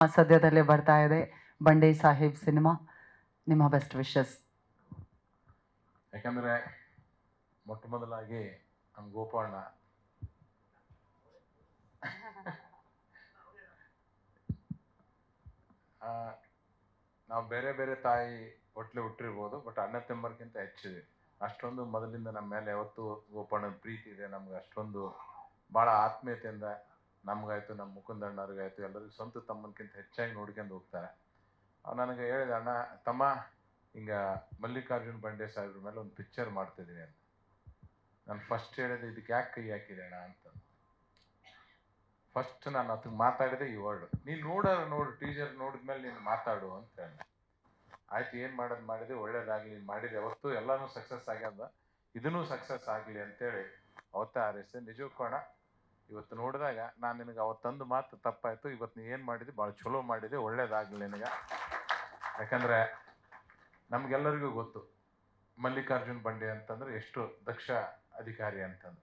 ಸದ್ಯದಲ್ಲೇ ಬರ್ತಾ ಇದೆ ಬಂಡೆ ಸಾಹೇಬ್ ಸಿನಿಮಾ. ನಿಮ್ಮ ಬೆಸ್ಟ್ ವಿಶಸ್. ಯಾಕಂದರೆ ಮೊಟ್ಟ ಮೊದಲಾಗಿ ನಮ್ಮ ಗೋಪಾಳಣ್ಣ ಆ, ನಾವು ಬೇರೆ ಬೇರೆ ತಾಯಿ ಒಟ್ಲೆ ಹುಟ್ಟಿರ್ಬೋದು ಬಟ್ ಅಣ್ಣ ತಿಂಬರ್ಗಿಂತ ಹೆಚ್ಚಿದೆ. ಅಷ್ಟೊಂದು ಮೊದಲಿಂದ ನಮ್ಮ ಮೇಲೆ ಯಾವತ್ತು ಗೋಪಾಳನ ಪ್ರೀತಿ ಇದೆ. ನಮ್ಗೆ ಅಷ್ಟೊಂದು ಭಾಳ ಆತ್ಮೀಯತೆಯಿಂದ ನಮ್ಗಾಯ್ತು ನಮ್ಮ ಮುಕುಂದಣ್ಣವ್ರಿಗಾಯ್ತು ಎಲ್ಲರಿಗೂ ಸ್ವಂತ ತಮ್ಮನ್ಕಿಂತ ಹೆಚ್ಚಾಗಿ ನೋಡ್ಕೊಂಡು ಹೋಗ್ತಾರೆ. ನನಗೆ ಹೇಳಿದ, ಅಣ್ಣ, ತಮ್ಮ, ಹಿಂಗ ಮಲ್ಲಿಕಾರ್ಜುನ್ ಬಂಡೆ ಸಾಹೇಬ್ರ ಮೇಲೆ ಒಂದು ಪಿಕ್ಚರ್ ಮಾಡ್ತಿದ್ದೀನಿ ಅಂತ. ನಾನು ಫಸ್ಟ್ ಹೇಳಿದೆ, ಇದಕ್ಕೆ ಯಾಕೆ ಕೈ ಹಾಕಿದೆ ಅಣ್ಣ? ಅಂತ. ಫಸ್ಟ್ ನಾನು ಅದಕ್ಕೆ ಮಾತಾಡಿದೆ ಈ ವರ್ಡ್ ನೀನು ನೋಡೋರು ನೋಡು ಟೀಚರ್ ನೋಡಿದ್ಮೇಲೆ ನೀನು ಮಾತಾಡು ಅಂತ ಹೇಳಿ ಆಯ್ತು, ಏನು ಮಾಡೋದು ಮಾಡಿದೆ, ಒಳ್ಳೇದಾಗಲಿ ಮಾಡಿದೆ. ಅವತ್ತು ಎಲ್ಲನೂ ಸಕ್ಸಸ್ ಆಗ್ಯದ. ಇದನ್ನೂ ಸಕ್ಸಸ್ ಆಗಲಿ ಅಂತೇಳಿ ಅವತ್ತ ಆರಿಸಿದೆ ನಿಜಕ್ಕೂ ಅಣ್ಣ ಇವತ್ತು ನೋಡಿದಾಗ ನಾನು ನಿನಗೆ ಅವತ್ತೊಂದು ಮಾತು ತಪ್ಪಾಯಿತು. ಇವತ್ತು ನೀ ಏನು ಮಾಡಿದೆ? ಭಾಳ ಚಲೋ ಮಾಡಿದೆ. ಒಳ್ಳೇದಾಗಲಿ ನಿನಗೆ. ಯಾಕಂದರೆ ನಮಗೆಲ್ಲರಿಗೂ ಗೊತ್ತು, ಮಲ್ಲಿಕಾರ್ಜುನ್ ಬಂಡೆ ಅಂತಂದ್ರೆ ಎಷ್ಟು ದಕ್ಷ ಅಧಿಕಾರಿ ಅಂತಂದು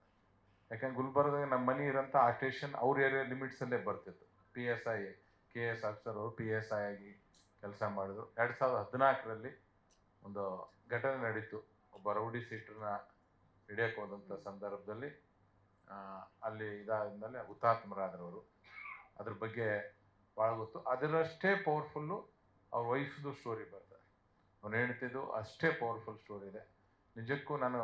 ಯಾಕಂದ್ರೆ ಗುಲ್ಬರ್ಗ ನಮ್ಮ ಮನೆ ಇರೋಂಥ ಆ ಸ್ಟೇಷನ್ ಅವ್ರ ಏರಿಯಾ ಲಿಮಿಟ್ಸಲ್ಲೇ ಬರ್ತಿತ್ತು. P S I K S officer P S I ಆಗಿ ಕೆಲಸ ಮಾಡಿದ್ರು. ಎರಡು ಸಾವಿರದ ಹದಿನಾಲ್ಕರಲ್ಲಿ ಒಂದು ಘಟನೆ ನಡೀತು. ಒಬ್ಬ ರೌಡಿ ಸೀಟ್ರನ್ನ ಹಿಡಿಯಕ್ಕೆ ಹೋದಂಥ ಸಂದರ್ಭದಲ್ಲಿ ಅಲ್ಲಿ ಇದಾದ್ಮೇಲೆ ಹುತಾತ್ಮರಾದರವರು. ಅದ್ರ ಬಗ್ಗೆ ಭಾಳ ಗೊತ್ತು. ಅದರಷ್ಟೇ ಪವರ್ಫುಲ್ಲು ಅವ್ರ ವೈಫ್ದು ಸ್ಟೋರಿ ಬರ್ತದೆ ಅವ್ನು ಹೇಳ್ತಿದ್ದು ಅಷ್ಟೇ ಪವರ್ಫುಲ್ ಸ್ಟೋರಿ ಇದೆ. ನಿಜಕ್ಕೂ ನಾನು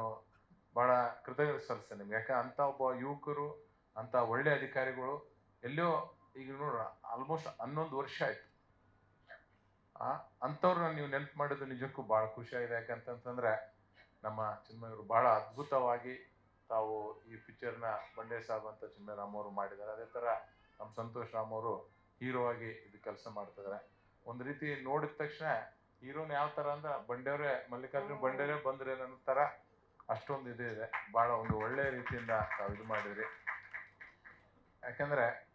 ಭಾಳ ಕೃತಜ್ಞತೆ ಸಲ್ಲಿಸ್ತೇನೆ ನಿಮ್ಗೆ. ಯಾಕೆ ಅಂಥ ಒಬ್ಬ ಯುವಕರು, ಅಂಥ ಒಳ್ಳೆ ಅಧಿಕಾರಿಗಳು ಎಲ್ಲೋ ಈಗ ನೋಡ್ರ ಆಲ್ಮೋಸ್ಟ್ ಹನ್ನೊಂದು ವರ್ಷ ಆಯ್ತು. ಅಂಥವ್ರನ್ನ ನೀವು ನೆನಪು ಮಾಡಿದ್ದು ನಿಜಕ್ಕೂ ಭಾಳ ಖುಷಿಯಾಗಿದೆ ಯಾಕಂತಂತಂದರೆ ನಮ್ಮ ಚಿನ್ಮಯವರು ಭಾಳ ಅದ್ಭುತವಾಗಿ ತಾವು ಈ ಪಿಕ್ಚರ್ನ ಬಂಡೆ ಸಾಬ್ ಅಂತ ಚಿನ್ಮಯರಾಮ್ ಅವರು ಮಾಡಿದ್ದಾರೆ. ಅದೇ ಥರ ನಮ್ಮ ಸಂತೋಷ್ ರಾಮ್ ಅವರು ಹೀರೋ ಆಗಿ ಇದು ಕೆಲಸ ಮಾಡ್ತಿದ್ದಾರೆ ಒಂದು ರೀತಿ ನೋಡಿದ ತಕ್ಷಣ ಹೀರೋನ್ ಯಾವ ಥರ ಅಂದ್ರೆ ಬಂಡೆಯವರೇ, ಮಲ್ಲಿಕಾರ್ಜುನ್ ಬಂಡೆಯವರೇ ಬಂದ್ರೆ ಅನ್ನೋ ಥರ ಅಷ್ಟೊಂದು ಇದು ಇದೆ. ಭಾಳ ಒಂದು ಒಳ್ಳೆಯ ರೀತಿಯಿಂದ ತಾವು ಇದು ಮಾಡಿದ್ರಿ. ಯಾಕಂದ್ರೆ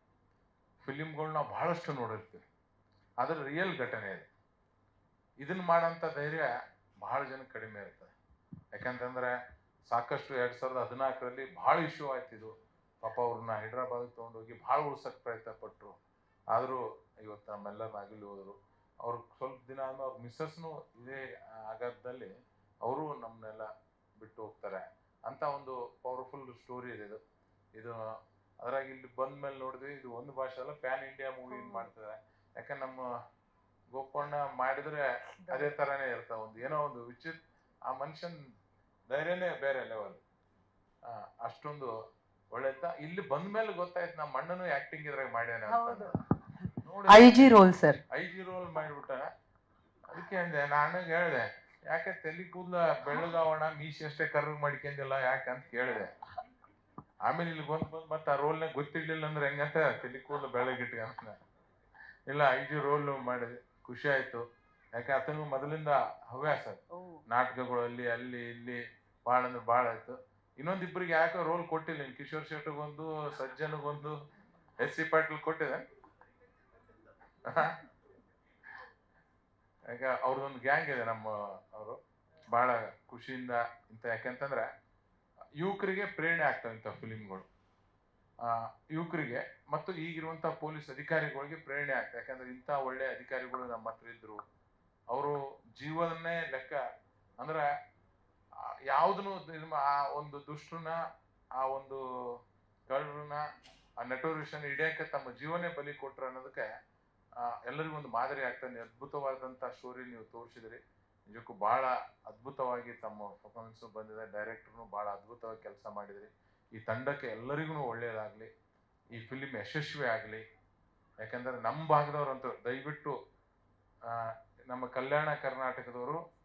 ಫಿಲಿಮ್ಗಳು ನಾವು ಬಹಳಷ್ಟು ನೋಡಿರ್ತೀವಿ. ಅದರ ರಿಯಲ್ ಘಟನೆ ಇದೆ. ಇದನ್ನ ಮಾಡೋಂಥ ಧೈರ್ಯ ಬಹಳ ಜನ ಕಡಿಮೆ ಇರ್ತದೆ. ಯಾಕಂತಂದ್ರೆ ಸಾಕಷ್ಟು ಎರಡು ಸಾವಿರದ ಹದಿನಾಲ್ಕರಲ್ಲಿ ಭಾಳ ಇಶ್ಯೂ ಆಯ್ತು ಇದು. ಪಾಪ ಅವ್ರನ್ನ ಹೈದ್ರಾಬಾದ್ಗೆ ತೊಗೊಂಡೋಗಿ ಭಾಳ ಉಳ್ಸಕ್ಕೆ ಪ್ರಯತ್ನ ಪಟ್ಟರು ಆದರೂ ಇವತ್ತು ನಮ್ಮೆಲ್ಲ ಅಗಲಿ ಹೋದರು. ಅವ್ರು ಸ್ವಲ್ಪ ದಿನ ಅಂದ್ರೆ ಅವ್ರ ಮಿಸ್ಸಸ್ನು ಇದೇ ಆಗದ್ದಲ್ಲಿ ಅವರು ನಮ್ಮನ್ನೆಲ್ಲ ಬಿಟ್ಟು ಹೋಗ್ತಾರೆ. ಅಂತ ಒಂದು ಪವರ್ಫುಲ್ ಸ್ಟೋರಿ ಇದೆ ಇದು. ಇದು ಅದ್ರಾಗ ಇಲ್ಲಿ ಬಂದ ಮೇಲೆ ನೋಡಿದ್ವಿ, ಇದು ಒಂದು ಭಾಷೆ ಅಲ್ಲ ಪ್ಯಾನ್ ಇಂಡಿಯಾ ಮೂವಿ ಮಾಡ್ತಾರೆ ಯಾಕಂದ್ರೆ ನಮ್ಮ ಗೋಪಣ್ಣ ಮಾಡಿದ್ರೆ ಅದೇ ತರಾನೇ ಇರ್ತಾವ. ಒಂದು ಏನೋ ಒಂದು ವಿಚಿತ್ ಆ ಮನುಷ್ಯನ್ ಧೈರ್ಯನೇ ಬೇರೆ ಲೆವೆಲ್ ಅಷ್ಟೊಂದು ಒಳ್ಳೆತ ಇಲ್ಲಿ ಬಂದ ಮೇಲೆ ಗೊತ್ತಾಯ್ತು ನಮ್ಮ ಅಣ್ಣನು ಆಕ್ಟಿಂಗ್ ಇದ್ರಾಗ ಮಾಡ್ಯಾನ I G role sir I G role ಮಾಡಿಬಿಟ್ಟ. ಅದಕ್ಕೆ ಅಂದೆ ಅಣ್ಣಗೆ ಹೇಳಿದೆ ಯಾಕೆ ತಲೆ ಕೂದಲ ಬೆಳ್ಳಗಾವಣ ಮೀಸಿ ಅಷ್ಟೇ ಕರ್ರಗ್ ಮಾಡ್ಕೊಂಡಿಲ್ಲ ಯಾಕೆ ಅಂತ ಕೇಳಿದೆ. ಆಮೇಲೆ ಇಲ್ಲಿ ಬಂದ್ ಬಂದ್ ಮತ್ತೆ ಆ ರೋಲ್ನಾಗ ಗೊತ್ತಿರ್ಲಿಲ್ಲ ಅಂದ್ರೆ ಹೆಂಗಂತ ತಲೆ ಕೂದಲು ಬೆಳಗಿಟ್ಕಂತ ಇಲ್ಲ ಐ ಜಿ ರೋಲ್ ಮಾಡಿದೆ. ಖುಷಿ ಆಯ್ತು. ಯಾಕೆ ಆತನಿಗೂ ಮೊದಲಿಂದ ಹವ್ಯಾಸ. ನಾಟಕಗಳಲ್ಲಿ ಅಲ್ಲಿ ಇಲ್ಲಿ ಭಾಳ ಅಂದ್ರೆ ಭಾಳ ಆಯ್ತು. ಇನ್ನೊಂದಿಬ್ಬರಿಗೆ ಯಾಕೋ ರೋಲ್ ಕೊಟ್ಟಿಲ್ಲ ನೀನು. ಕಿಶೋರ್ ಶೆಟ್ಟಿಗೊಂದು, ಸಜ್ಜನ್ಗೊಂದು, ಎಸ್ ಸಿ ಪಾಟೀಲ್ ಕೊಟ್ಟಿದೆ. ಈಗ ಅವ್ರದೊಂದು ಗ್ಯಾಂಗ್ ಇದೆ ನಮ್ಮ ಅವರು. ಬಹಳ ಖುಷಿಯಿಂದ ಇಂಥ ಯಾಕೆಂತಂದ್ರೆ ಯುವಕರಿಗೆ ಪ್ರೇರಣೆ ಆಗ್ತವೆ ಇಂಥ ಫಿಲಿಮ್ಗಳು ಯುವಕರಿಗೆ ಮತ್ತು ಈಗಿರುವಂಥ ಪೊಲೀಸ್ ಅಧಿಕಾರಿಗಳಿಗೆ ಪ್ರೇರಣೆ ಆಗ್ತದೆ ಯಾಕಂದ್ರೆ ಇಂಥ ಒಳ್ಳೆ ಅಧಿಕಾರಿಗಳು ನಮ್ಮ ಹತ್ರ ಇದ್ರು. ಅವರು ಜೀವನನ್ನೇ ಲೆಕ್ಕ. ಅಂದ್ರೆ ಯಾವುದನ್ನು ಆ ಒಂದು ದುಷ್ಟನ, ಆ ಒಂದು ಕಳ್ಳರನ್ನ, ಆ ನಟೋರಿಷನ್ ಹಿಡಿಯಕ್ಕೆ ತಮ್ಮ ಜೀವನೇ ಬಲಿ ಕೊಟ್ರು ಅನ್ನೋದಕ್ಕೆ ಎಲ್ಲರಿಗೂ ಒಂದು ಮಾದರಿ ಆಗ್ತಾನೆ ಅದ್ಭುತವಾದಂಥ ಸ್ಟೋರಿ ನೀವು ತೋರಿಸಿದ್ರಿ. ನಿಜಕ್ಕೂ ಬಹಳ ಅದ್ಭುತವಾಗಿ ತಮ್ಮ ಪರ್ಫಾರ್ಮೆನ್ಸು ಬಂದಿದೆ. ಡೈರೆಕ್ಟರ್ನು ಬಹಳ ಅದ್ಭುತವಾಗಿ ಕೆಲಸ ಮಾಡಿದ್ರಿ. ಈ ತಂಡಕ್ಕೆ ಎಲ್ಲರಿಗೂ ಒಳ್ಳೆಯದಾಗಲಿ ಈ ಫಿಲಿಮ್ ಯಶಸ್ವಿ ಆಗಲಿ. ಯಾಕಂದ್ರೆ ನಮ್ಮ ಭಾಗದವ್ರಂತೂ ದಯವಿಟ್ಟು ನಮ್ಮ ಕಲ್ಯಾಣ ಕರ್ನಾಟಕದವರು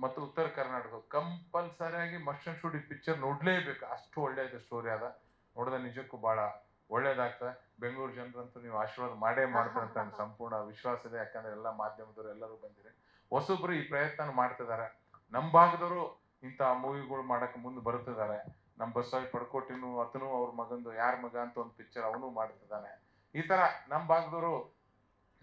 ಮತ್ತು ಉತ್ತರ ಕರ್ನಾಟಕ ಕಂಪಲ್ಸರಿಯಾಗಿ ಮಸ್ಟನ್ ಶೂಟ್ ಈ ಪಿಕ್ಚರ್ ನೋಡಲೇಬೇಕು. ಅಷ್ಟು ಒಳ್ಳೆಯದು ಸ್ಟೋರಿ ಅದ. ನೋಡಿದ್ರೆ ನಿಜಕ್ಕೂ ಬಹಳ ಒಳ್ಳೇದಾಗ್ತದೆ. ಬೆಂಗಳೂರು ಜನರಂತೂ ನೀವು ಆಶೀರ್ವಾದ ಮಾಡೇ ಮಾಡ್ತಾರೆ ಅಂತ ಸಂಪೂರ್ಣ ವಿಶ್ವಾಸ ಇದೆ. ಯಾಕಂದ್ರೆ ಎಲ್ಲ ಮಾಧ್ಯಮದವರು ಎಲ್ಲರೂ ಬಂದಿರಿ. ಹೊಸೊಬ್ರು ಈ ಪ್ರಯತ್ನ ಮಾಡ್ತಿದ್ದಾರೆ. ನಮ್ಮ ಭಾಗದವರು ಇಂಥ ಮೂವಿಗಳು ಮಾಡಕ್ಕೆ ಮುಂದೆ ಬರುತ್ತಿದ್ದಾರೆ. ನಮ್ಮ ಬಸ್ಸಾಗಿ ಪಡ್ಕೋಟಿನೂ ಆತನು ಅವ್ರ ಮಗಂದು ಯಾರ ಮಗ ಅಂತ ಒಂದು ಪಿಕ್ಚರ್ ಅವನು ಮಾಡ್ತಿದ್ದಾನೆ. ಈ ತರ ನಮ್ಮ ಭಾಗದವರು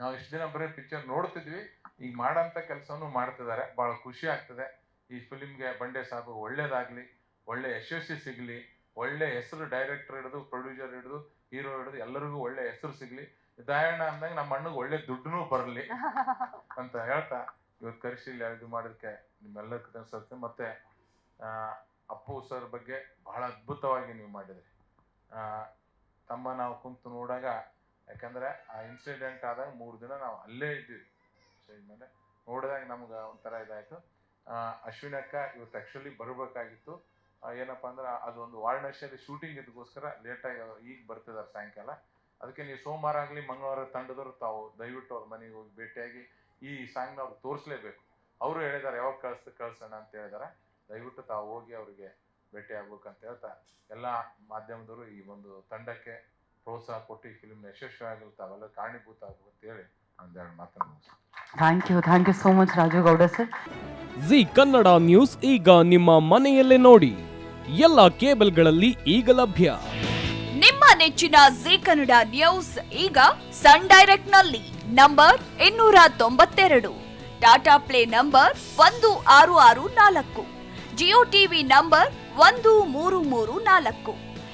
ನಾವು ಇಷ್ಟು ದಿನ ಬರೀ ಪಿಕ್ಚರ್ ನೋಡ್ತಿದ್ವಿ. ಈಗ ಮಾಡೋಂಥ ಕೆಲಸನೂ ಮಾಡ್ತಿದ್ದಾರೆ ಭಾಳ ಖುಷಿ ಆಗ್ತದೆ. ಈ ಫಿಲಿಮ್ಗೆ ಬಂಡೆ ಸಾಬು ಒಳ್ಳೇದಾಗಲಿ ಒಳ್ಳೆ ಯಶಸ್ವಿ ಸಿಗಲಿ ಒಳ್ಳೆ ಹೆಸರು ಡೈರೆಕ್ಟರ್ ಹಿಡಿದು ಪ್ರೊಡ್ಯೂಸರ್ ಹಿಡಿದು ಹೀರೋ ಹಿಡಿದು ಎಲ್ಲರಿಗೂ ಒಳ್ಳೆ ಹೆಸರು ಸಿಗಲಿ. ದಯಣ್ಣ ಅಂದಾಗ ನಮ್ಮ ಅಣ್ಣಗೆ ಒಳ್ಳೆ ದುಡ್ಡು ಬರಲಿ ಅಂತ ಹೇಳ್ತಾ ಇವತ್ತು ಕರೆಸಿ ಇಲ್ಲಿ ಇದು ಮಾಡೋದಕ್ಕೆ ನಿಮ್ಮೆಲ್ಲರಿಗೂ ಅನ್ಸುತ್ತೆ ಮತ್ತೆ ಅಪ್ಪು ಸರ್ ಬಗ್ಗೆ ಬಹಳ ಅದ್ಭುತವಾಗಿ ನೀವು ಮಾಡಿದ್ರಿ. ತಮ್ಮ ನಾವು ಕುಂತು ನೋಡಾಗ ಯಾಕಂದ್ರೆ ಆ ಇನ್ಸಿಡೆಂಟ್ ಆದಾಗ ಮೂರು ದಿನ ನಾವು ಅಲ್ಲೇ ಇದ್ವಿ. ಸ್ಟೇಜ್ ಮೇಲೆ ನೋಡಿದಾಗ ನಮ್ಗೆ ಒಂಥರ ಇದಾಯಿತು. ಅಶ್ವಿನ್ ಅಕ್ಕ ಇವತ್ತು ಆ್ಯಕ್ಚುಲಿ ಬರಬೇಕಾಗಿತ್ತು. ಏನಪ್ಪ ಅಂದ್ರೆ ಅದೊಂದು ವಾರಣಾಸಿಯಲ್ಲಿ ಶೂಟಿಂಗ್ ಇದಕ್ಕೋಸ್ಕರ ಲೇಟಾಗಿ ಈಗ ಬರ್ತಿದ್ದಾರೆ ಸಾಯಂಕಾಲ. ಅದಕ್ಕೆ ನೀವು ಸೋಮವಾರ ಆಗಲಿ, ಮಂಗಳವಾರ ತಂಡದವ್ರು ತಾವು ದಯವಿಟ್ಟು ಅವ್ರ ಮನೆಗೆ ಹೋಗಿ ಭೇಟಿಯಾಗಿ ಈ ಸಾಂಗ್ನ ಅವ್ರು ತೋರಿಸ್ಲೇಬೇಕು. ಅವರು ಹೇಳಿದ್ದಾರೆ, ಯಾವಾಗ ಕಳಿಸ್, ಕಳ್ಸೋಣ ಅಂತ ಹೇಳಿದಾರೆ ದಯವಿಟ್ಟು ತಾವು ಹೋಗಿ ಅವರಿಗೆ ಭೇಟಿ ಆಗ್ಬೇಕಂತ ಹೇಳ್ತಾ, ಎಲ್ಲ ಮಾಧ್ಯಮದವರು ಈ ಒಂದು ತಂಡಕ್ಕೆ ಪ್ರೋತ್ಸಾಹ ಕೊಟ್ಟು ಈ ಫಿಲ್ಮ್ ಯಶಸ್ವಿಯಾಗಲು ತಾವೆಲ್ಲ ಕಾರಣೀಭೂತ ಹೇಳಿ ಒಂದೆರಡು ಮಾತನ್ನು. Thank you thank you so much Raju Gowda sir Zee Kannada news ಈಗ ನಿಮ್ಮ ಮನೆಯಲ್ಲೇ ನೋಡಿ. ಎಲ್ಲ ಕೇಬಲ್ಗಳಲ್ಲಿ ಈಗ ಲಭ್ಯ. ನಿಮ್ಮ ನೆಚ್ಚಿನ ಜಿ ಕನ್ನಡ ನ್ಯೂಸ್ ಈಗ ಸನ್ ಡೈರೆಕ್ಟ್ನಲ್ಲಿ ನಂಬರ್ ಇನ್ನೂರ ತೊಂಬತ್ತೆರಡು ಟಾಟಾ ಪ್ಲೇ ನಂಬರ್ ಒಂದು ಆರು ಆರು ನಾಲ್ಕು ಜಿಯೋ ಟಿವಿ ನಂಬರ್ ಒಂದು ಮೂರು ಮೂರು ನಾಲ್ಕು.